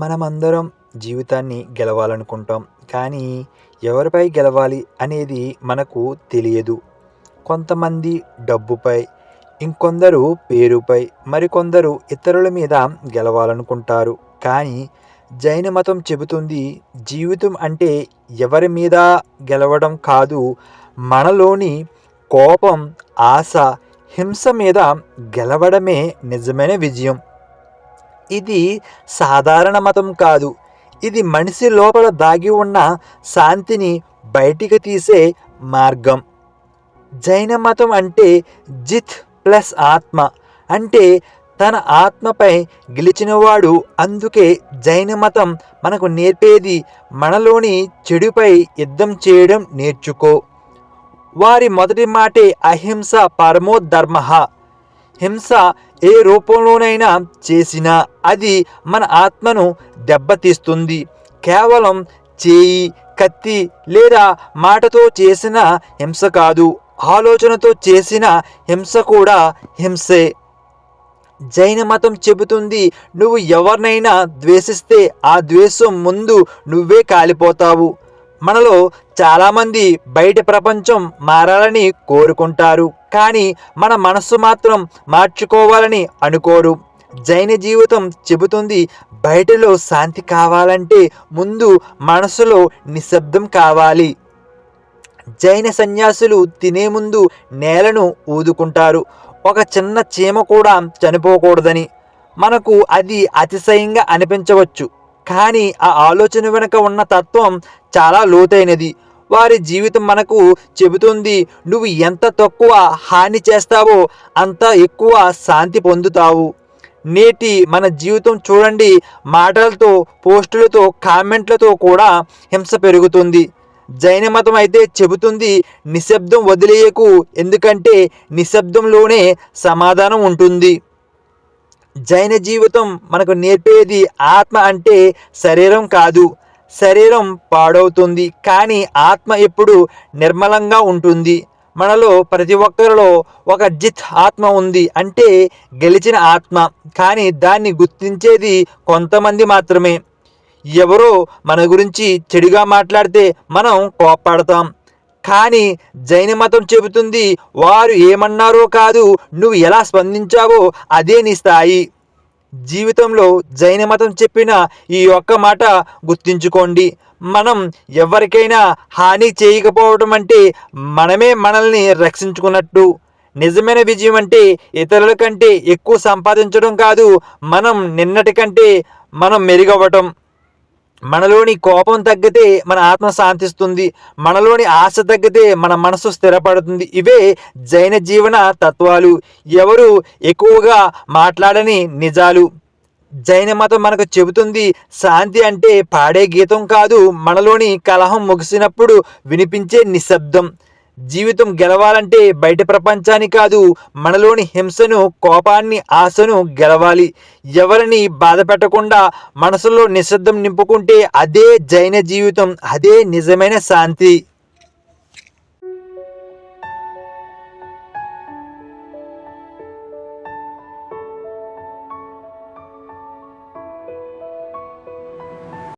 మనమందరం జీవితాన్ని గెలవాలనుకుంటాం. కానీ ఎవరిపై గెలవాలి అనేది మనకు తెలియదు. కొంతమంది డబ్బుపై ఇంకొందరు పేరుపై మరికొందరు ఇతరుల మీద గెలవాలనుకుంటారు. కానీ జైన మతం చెబుతుంది జీవితం అంటే ఎవరి మీద గెలవడం కాదు మనలోని కోపం ఆశ హింస మీద గెలవడమే నిజమైన విజయం. ఇది సాధారణ మతం కాదు. ఇది మనిషి లోపల దాగి ఉన్న శాంతిని బయటికి తీసే మార్గం. జైన మతం అంటే జిత్ ప్లస్ ఆత్మ. అంటే తన ఆత్మపై గెలిచినవాడు. అందుకే జైన మతం మనకు నేర్పేది మనలోని చెడుపై యుద్ధం చేయడం నేర్చుకో. వారి మొదటి మాటే అహింస పరమోధర్మ హింస ఏ రూపంలోనైనా చేసినా అది మన ఆత్మను దెబ్బతీస్తుంది. కేవలం చేయి కత్తి లేదా మాటతో చేసిన హింస కాదు. ఆలోచనతో చేసిన హింస కూడా హింసే. జైన మతం చెబుతుంది నువ్వు ఎవరినైనా ద్వేషిస్తే ఆ ద్వేషం ముందు నువ్వే కాలిపోతావు. మనలో చాలామంది బయట ప్రపంచం మారాలని కోరుకుంటారు. కానీ మన మనస్సు మాత్రం మార్చుకోవాలని అనుకోరు. జైన జీవితం చెబుతుంది బయటలో శాంతి కావాలంటే ముందు మనసులో నిశ్శబ్దం కావాలి. జైన సన్యాసులు తినే ముందు నేలను ఊదుకుంటారు. ఒక చిన్న చీమ కూడా చనిపోకూడదని. మనకు అది అతిశయంగా అనిపించవచ్చు. కానీ ఆ ఆలోచన వెనుక ఉన్న తత్వం చాలా లోతైనది. వారి జీవితం మనకు చెబుతుంది నువ్వు ఎంత తక్కువ హాని చేస్తావో అంత ఎక్కువ శాంతి పొందుతావు. నేటి మన జీవితం చూడండి మాటలతో పోస్టులతో కామెంట్లతో కూడా హింస పెరుగుతుంది. జైన మతం అయితే చెబుతుంది నిశ్శబ్దం వదిలేయకు ఎందుకంటే నిశ్శబ్దంలోనే సమాధానం ఉంటుంది. జైన జీవితం మనకు నేర్పేది ఆత్మ అంటే శరీరం కాదు. శరీరం పాడవుతుంది కానీ ఆత్మ ఎప్పుడు నిర్మలంగా ఉంటుంది. మనలో ప్రతి ఒక్కరిలో ఒక జిత్ ఆత్మ ఉంది అంటే గెలిచిన ఆత్మ కానీ దాన్ని గుర్తించేది కొంతమంది మాత్రమే. ఎవరో మన గురించి చెడుగా మాట్లాడితే మనం కోప్పడతాం కానీ జైన మతం చెబుతుంది వారు ఏమన్నారో కాదు నువ్వు ఎలా స్పందించావో అదే నీ స్థాయి. జీవితంలో జైన మతం చెప్పిన ఈ ఒక్క మాట గుర్తుంచుకోండి. మనం ఎవరికైనా హాని చేయకపోవడం అంటే మనమే మనల్ని రక్షించుకున్నట్టు. నిజమైన విజయం అంటే ఇతరుల కంటే ఎక్కువ సంపాదించడం కాదు మనం నిన్నటి కంటే మనం మెరుగవ్వటం. మనలోని కోపం తగ్గితే మన ఆత్మ శాంతిస్తుంది. మనలోని ఆశ తగ్గితే మన మనసు స్థిరపడుతుంది. ఇవే జైన జీవన తత్వాలు. ఎవరు ఎక్కువగా మాట్లాడని నిజాలు. జైన మతం మనకు చెబుతుంది శాంతి అంటే పాడే గీతం కాదు. మనలోని కలహం ముగిసినప్పుడు వినిపించే నిశ్శబ్దం. జీవితం గెలవాలంటే బయట ప్రపంచాన్ని కాదు మనలోని హింసను కోపాన్ని ఆశను గెలవాలి. ఎవరిని బాధ పెట్టకుండా మనసులో నిశ్శబ్దం నింపుకుంటే అదే జైన జీవితం అదే నిజమైన శాంతి.